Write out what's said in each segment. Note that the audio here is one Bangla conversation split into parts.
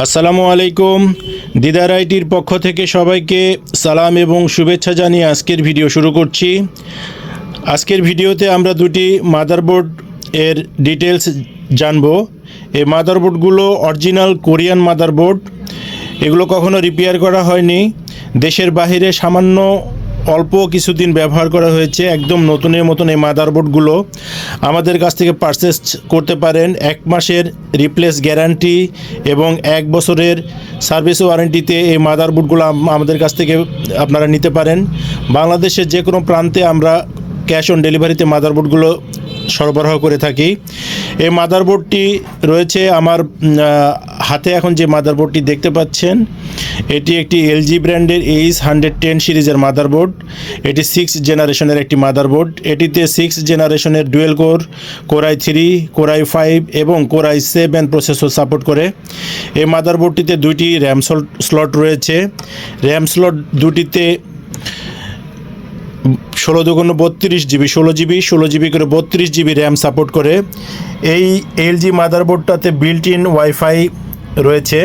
আসসালামু আলাইকুম। দিদার আইটির পক্ষ থেকে সবাইকে সালাম এবং শুভেচ্ছা জানিয়ে আজকের ভিডিও শুরু করছি। আজকের ভিডিওতে আমরা দুটি মাদারবোর্ড এর ডিটেলস জানব। এই মাদারবোর্ডগুলো অরিজিনাল কোরিয়ান মাদারবোর্ড। এগুলো কখনো রিপেয়ার করা হয়নি। দেশের বাইরে সামান্য অল্প কিছুদিন ব্যবহার করা হয়েছে, একদম নতুনের মতন এই মাদারবোর্ডগুলো। আমাদের কাছ থেকে পারচেস করতে পারেন, এক মাসের রিপ্লেস গ্যারান্টি এবং এক বছরের সার্ভিস ওয়ারেন্টিতে এই মাদারবোর্ডগুলো আম- আমাদের কাছ থেকে আপনারা নিতে পারেন। বাংলাদেশের যে কোনো প্রান্তে আমরা ক্যাশ অন ডেলিভারিতে মাদারবোর্ডগুলো সরবরাহ করে থাকি। এই মাদারবোর্ডটি রয়েছে আমার হাতে এখন যে মাদারবোর্ডটি দেখতে পাচ্ছেন, এটি একটি এলজি ব্র্যান্ডের এইচ হান্ড্রেড টেন সিরিজের মাদারবোর্ড এটি সিক্স জেনারেশনের একটি মাদারবোর্ড এটিতে সিক্স জেনারেশনের dual core core i three core i five এবং core i seven processor support করে। এই মাদারবোর্ডটিতে দুইটি র্যাম স্লট রয়েছে। র্যাম স্লট দুটিতে ষোলো দুগুণ বত্রিশ জিবি, ষোলো জিবি ষোলো জিবি করে বত্রিশ জিবি র্যাম সাপোর্ট করে। এই এলজি মাদারবোর্ডটাতে বিল্ট ইন ওয়াইফাই রয়েছে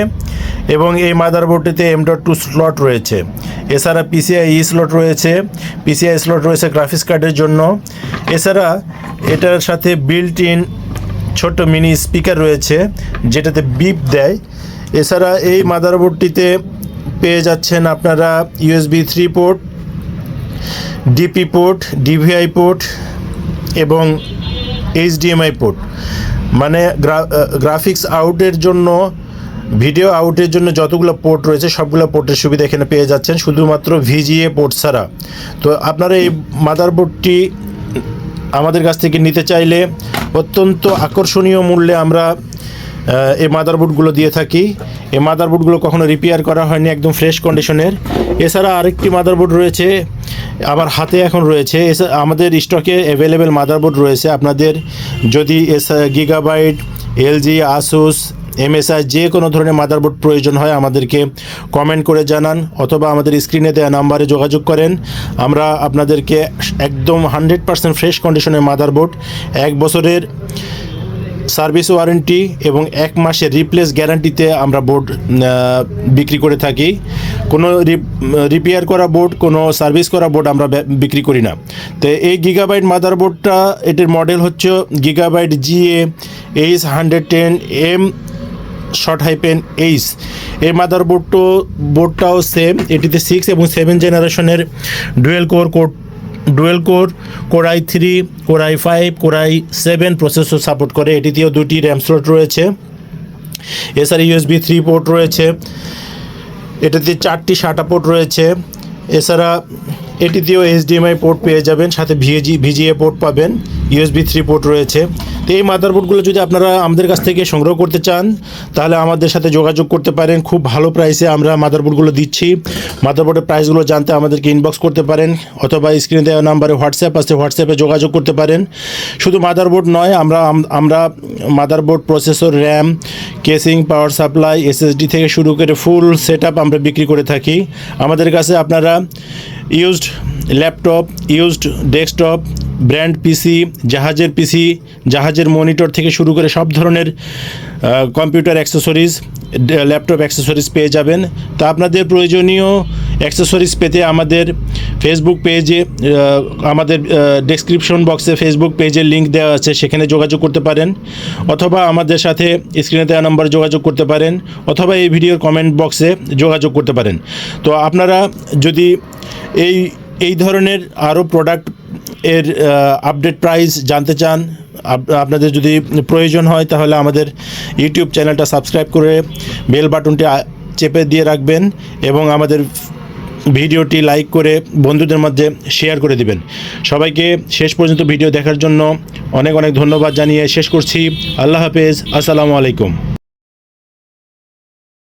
এবং এই মাদারবোর্ডটিতে এম ডট টু স্লট রয়েছে এছাড়া পিসিআই স্লট রয়েছে। পিসিআই স্লট রয়েছে গ্রাফিক্স কার্ডের জন্য। এছাড়া এটার সাথে বিল্ট ইন ছোট্ট মিনি স্পিকার রয়েছে, যেটাতে বিপ দেয়। এছাড়া এই মাদারবোর্ডটিতে পেয়ে যাচ্ছেন আপনারা USB three port DP port DVI port এবং এইচডিএমআই পোর্ট মানে গ্রাফিক্স আউটের জন্য ভিডিও আউটের জন্য যতগুলো পোর্ট রয়েছে, সবগুলো পোর্টের সুবিধা এখানে পেয়ে যাচ্ছেন, শুধুমাত্র ভিজিএ পোর্ট ছাড়া। তো আপনারা এই মাদারবোর্ডটি আমাদের কাছ থেকে নিতে চাইলে অত্যন্ত আকর্ষণীয় মূল্যে আমরা এই মাদারবোর্ডগুলো দিয়ে থাকি। এই মাদারবোর্ডগুলো কখনো রিপেয়ার করা হয়নি, একদম ফ্রেশ কন্ডিশনের এছাড়া আরেকটি মাদারবোর্ড রয়েছে, আমার হাতে এখন রয়েছে। আমাদের স্টকে অ্যাভেলেবেল মাদারবোর্ড রয়েছে। আপনাদের যদি এস গিগাবাইট এলজি আসুস এমএসআই যে কোনো ধরনের মাদারবোর্ড প্রয়োজন হয় আমাদেরকে কমেন্ট করে জানান অথবা আমাদের স্ক্রিনে দেওয়া নাম্বারে যোগাযোগ করেন। আমরা আপনাদেরকে একদম হান্ড্রেড পার্সেন্ট ফ্রেশ কন্ডিশনের মাদারবোর্ড এক বছরের সার্ভিস ওয়ারেন্টি এবং এক মাসের রিপ্লেস গ্যারান্টিতে আমরা বোর্ড বিক্রি করে থাকি। কোনো রিপেয়ার করা বোর্ড কোনো সার্ভিস করা বোর্ড আমরা বিক্রি করি না। তো এই গিগাবাইট মাদারবোর্ডটা এটির মডেল হচ্ছে Gigabyte GA H hundred ten M short hyphen H এই মাদার বোর্ডটো বোর্ডটাও সেম এটিতে সিক্স এবং সেভেন জেনারেশনের dual core code dual core core i three core i five core i seven processor support করে। এটিতেও দুটি র্যাম স্লট রয়েছে। এছাড়া ইউএসবি থ্রি পোর্ট রয়েছে। এটাতে চারটি শাটা পোর্ট রয়েছে। এছাড়া এটিতেও এইচডিএমআই পোর্ট পেয়ে যাবেন, সাথে ভিএজি ভিজিএ পোর্ট পাবেন। ইউএসবি থ্রি পোর্ট রয়েছে। তো এই মাদারবোর্ডগুলো যদি আপনারা আমাদের কাছ থেকে সংগ্রহ করতে চান, তাহলে আমাদের সাথে যোগাযোগ করতে পারেন। খুব ভালো প্রাইসে আমরা মাদারবোর্ডগুলো দিচ্ছি। মাদারবোর্ডের প্রাইসগুলো জানতে আমাদেরকে ইনবক্স করতে পারেন, অথবা স্ক্রিনে দেওয়া নাম্বারে হোয়াটসঅ্যাপ আছে হোয়াটসঅ্যাপে যোগাযোগ করতে পারেন। শুধু মাদারবোর্ড নয়, আমরা আম- আমরা motherboard processor RAM casing power supply SSD থেকে শুরু করে ফুল সেট আমরা বিক্রি করে থাকি। আমাদের কাছে আপনারা used laptop, used desktop, brand PC, জাহাজের পিসি, জাহাজের মনিটর থেকে শুরু করে সব ধরনের কম্পিউটার অ্যাক্সেসরিজ ল্যাপটপ অ্যাক্সেসরিজ পেয়ে যাবেন। তা আপনাদের প্রয়োজনীয় অ্যাক্সেসরিজ পেতে আমাদের ফেসবুক পেজে আমাদের ডেসক্রিপশন বক্সে ফেসবুক পেজের লিঙ্ক দেওয়া আছে, সেখানে যোগাযোগ করতে পারেন। অথবা আমাদের সাথে স্ক্রিনে দেওয়া নম্বরে যোগাযোগ করতে পারেন, অথবা এই ভিডিওর কমেন্ট বক্সে যোগাযোগ করতে পারেন। তো আপনারা যদি এই এই ধরনের আরও প্রোডাক্টের আপডেট প্রাইস জানতে চান, আপ- আপনাদের যদি প্রয়োজন হয় তাহলে আমাদের ইউটিউব চ্যানেলটা সাবস্ক্রাইব করে বেল বাটনটি চেপে দিয়ে রাখবেন এবং আমাদের ভিডিওটি লাইক করে বন্ধুদের মধ্যে শেয়ার করে দিবেন। সবাইকে শেষ পর্যন্ত ভিডিও দেখার জন্য অনেক অনেক ধন্যবাদ জানিয়ে শেষ করছি। আল্লাহ হাফেজ। আসসালামু আলাইকুম।